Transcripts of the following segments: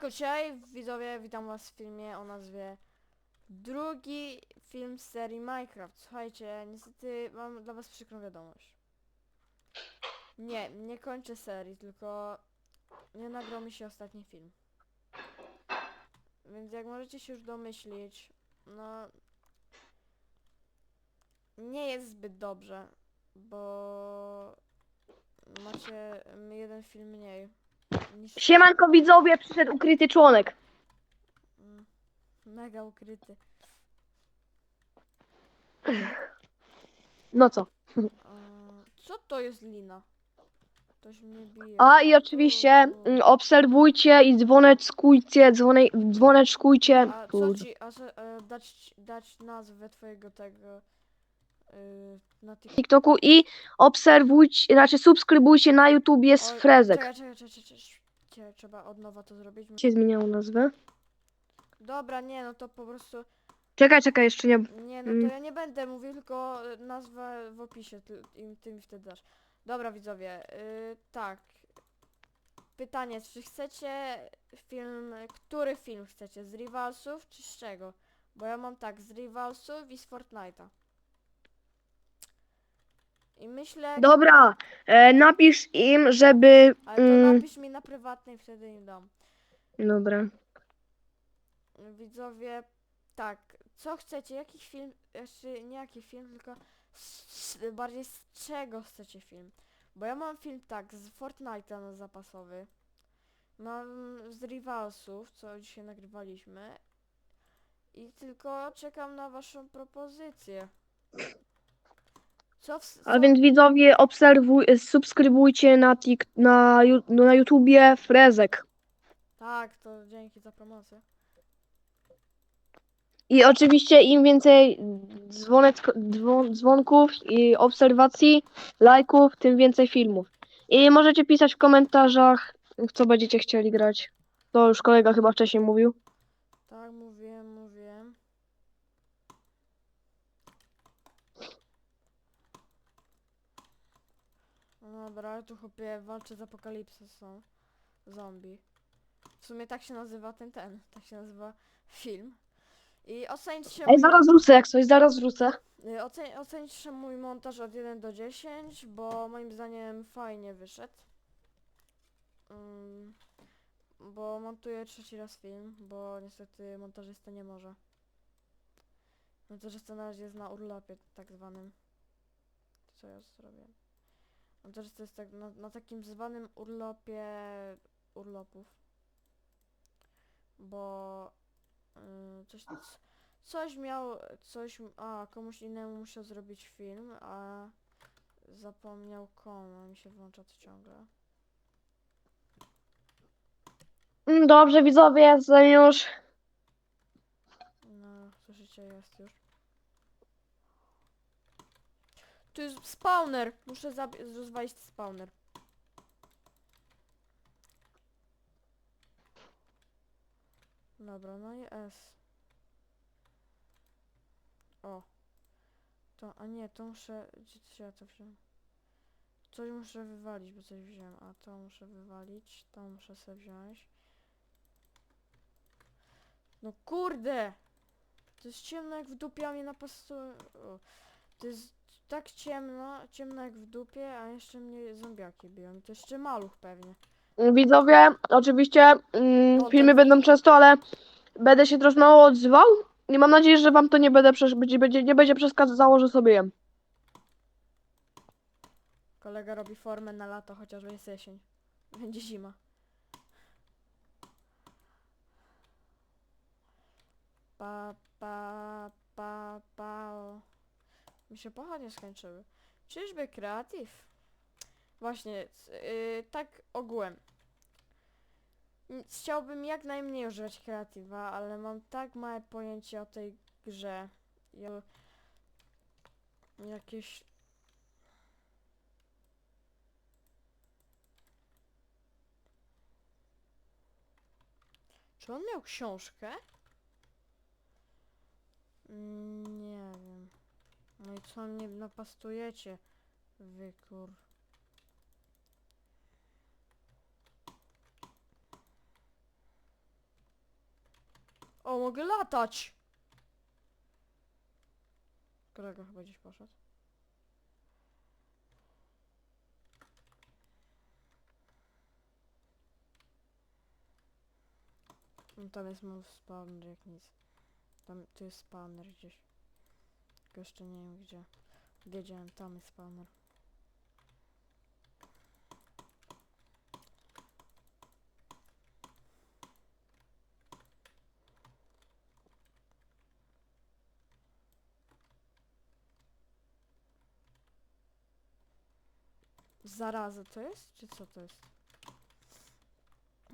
Siemanko, dzisiaj widzowie, witam was w filmie o nazwie Drugi film z serii Minecraft. Słuchajcie, niestety mam dla was przykrą wiadomość. Nie, nie kończę serii, tylko nie nagrał mi się ostatni film. Więc jak możecie się już domyślić, no... Nie jest zbyt dobrze, bo macie jeden film mniej niż Siemanko widzowie, przyszedł ukryty członek. Mm, Mega ukryty. No co? Eee, Co to jest lina? Ktoś mnie bije. A i oczywiście mm, obserwujcie i dzwoneczkujcie, dzwone, dzwoneczkujcie. A co Kurde. ci, a e, dać, dać nazwę twojego tego e, na tych... TikToku i obserwujcie, znaczy subskrybujcie na YouTubie z Oj, Frezek. Czekaj, czekaj, czekaj, czekaj, czekaj, trzeba od nowa to zrobić. się zmieniało nazwę? Dobra, nie, no to po prostu, Czekaj, czekaj, jeszcze nie. nie, no Mm. to ja nie będę mówił, tylko e, nazwę w opisie, ty, im, ty mi wtedy dasz. Dobra, widzowie, y, tak. Pytanie, czy chcecie film, który film chcecie, z Rivalsów czy z czego? Bo ja mam tak, z Rivalsów i z Fortnite'a. I myślę, Dobra, e, napisz im, żeby. ale to Mm, napisz mi na prywatnej, wtedy im dam. dobra. Widzowie, tak, co chcecie, jaki film, jeszcze nie jaki film, tylko z, z, bardziej z czego chcecie film? Bo ja mam film tak, z Fortnite'a na zapasowy, mam z Rivalsów, co dzisiaj nagrywaliśmy i tylko czekam na waszą propozycję. Co w, co, A więc widzowie, obserwuj, subskrybujcie na, tik, na, Ju- no, na YouTubie Frezek. Tak, to dzięki za promocję. I oczywiście im więcej dzwonek, dzwon, dzwonków i obserwacji, lajków, tym więcej filmów. I możecie pisać w komentarzach, w co będziecie chcieli grać. To już kolega chyba wcześniej mówił. Tak, mówiłem, mówiłem. No dobra, tu chłopie walczy z apokalipsą. Zombie. W sumie tak się nazywa ten, ten. Tak się nazywa film. I oceńcie Ej, zaraz wrócę, jak coś, zaraz wrócę. Y, Ocen oceńcie mój montaż od 1 do 10, bo moim zdaniem fajnie wyszedł. Mm, bo montuję trzeci raz film, bo niestety montażysta nie może. Montażysta na razie jest na urlopie tak zwanym. Co ja zrobię? Montażysta jest tak na, na takim zwanym urlopie urlopów. Bo y, coś, coś miał, coś, a komuś innemu musiał zrobić film, a zapomniał komu, mi się włącza to ciągle. Mm, Dobrze, widzowie, jestem już. No, słyszycie, jest już. Tu jest spawner! Muszę zabi- rozwalić spawner. Dobra, no i S. O. To, a nie, to muszę... Gdzie gdzie ja to wziąłem? Coś muszę wywalić, bo coś wziąłem. A to muszę wywalić, to muszę sobie wziąć. No kurde! To jest ciemno jak w dupie, a mnie napastuje... O. To jest tak ciemno, ciemno jak w dupie, a jeszcze mnie zombiaki biją. I to jeszcze maluch pewnie. Widzowie, oczywiście mm, filmy będą często, ale będę się troszkę mało odzywał. I mam nadzieję, że wam to nie, będę przesz- będzie, będzie, nie będzie przeszkadzało, że sobie jem. Kolega robi formę na lato, chociaż jest jesień. Będzie zima. Pa, pa, pa. o. Mi się pochodnie skończyły. Czyżby kreatyw? Właśnie, yy, tak ogółem. Chciałbym jak najmniej używać kreatywa, ale mam tak małe pojęcie o tej grze. o Jakieś Czy on miał książkę? Mm, Nie wiem. Co mnie napastujecie? Wy kur... O, mogę latać! Kolega chyba gdzieś poszedł. No, tam jest mój spawner jak nic. Tam, tu jest spawner gdzieś. Tylko jeszcze nie wiem gdzie. Wiedziałem, tam jest spawner. Zaraza to jest? Czy co to jest?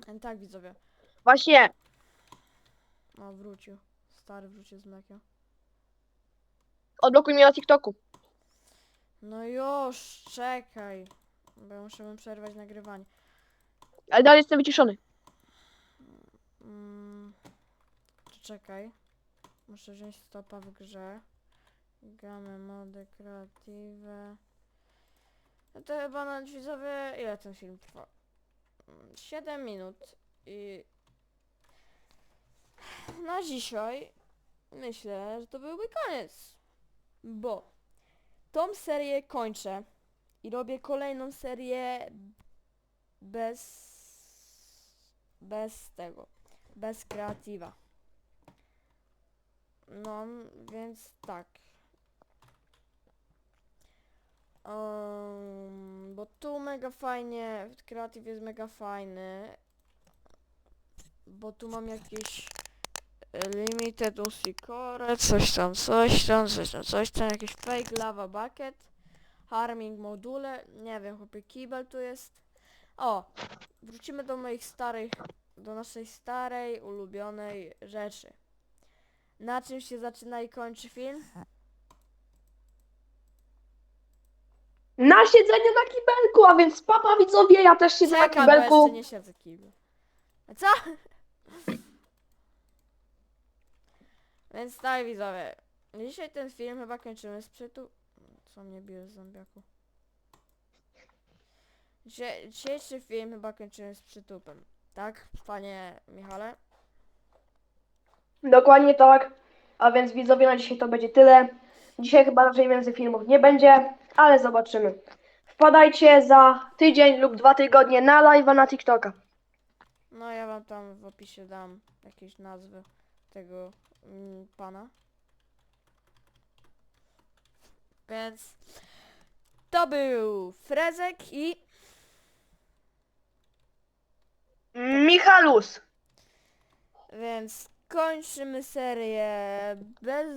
E, tak widzowie. Właśnie, O, wrócił. Stary wrócił z mlekiem. Odblokuj mnie na TikToku. No już, czekaj. Bo muszę przerwać nagrywanie. Ale dalej jestem wyciszony. Mm, to czekaj. Muszę wziąć stopa w grze. Gramy mody kreatywy. No to chyba na widzowie... Ile ten film trwa? 7 minut. I... Na dzisiaj myślę, że to byłby koniec. Bo tą serię kończę i robię kolejną serię bez bez tego, bez kreatywa. No, więc tak. Um, bo tu mega fajnie, kreatyw jest mega fajny. Bo tu mam jakieś limited usicore, coś tam, coś tam, coś tam, coś tam, jakiś fake lava bucket, harming module, nie wiem, chłopie, kibel tu jest. O, wrócimy do moich starych, do naszej starej, ulubionej rzeczy. Na czym się zaczyna i kończy film? Na siedzeniu na kibelku, a więc papa widzowie, ja też siedzę na Czekaj, bo kibelku. jeszcze nie siedzę w kiblu. A Co? Więc tak widzowie, dzisiaj ten film chyba kończymy z przytu... Co mnie bije z zombiaku? Dzisiaj, dzisiejszy film chyba kończymy z przytupem. Tak, panie Michale? Dokładnie tak. A więc widzowie, na dzisiaj to będzie tyle. Dzisiaj chyba raczej więcej filmów nie będzie, ale zobaczymy. Wpadajcie za tydzień lub dwa tygodnie na live'a na TikToka. No ja wam tam w opisie dam jakieś nazwy tego mm, pana. Więc to był Frezek i Michalus. więc kończymy serię bez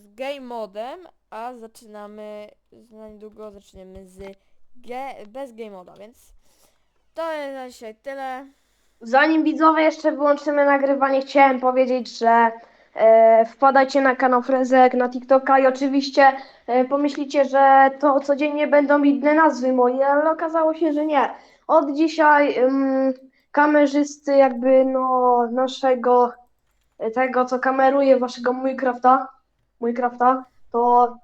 z game modem, a zaczynamy za niedługo zaczniemy z ge, bez game moda, więc to jest na dzisiaj tyle. Zanim widzowie jeszcze wyłączymy nagrywanie, chciałem powiedzieć, że e, wpadajcie na kanał Frezek, na TikToka i oczywiście e, pomyślicie, że to codziennie będą inne nazwy moje, ale okazało się, że nie. Od dzisiaj ym, kamerzysty jakby no naszego, tego co kameruje waszego Minecrafta, Minecrafta, to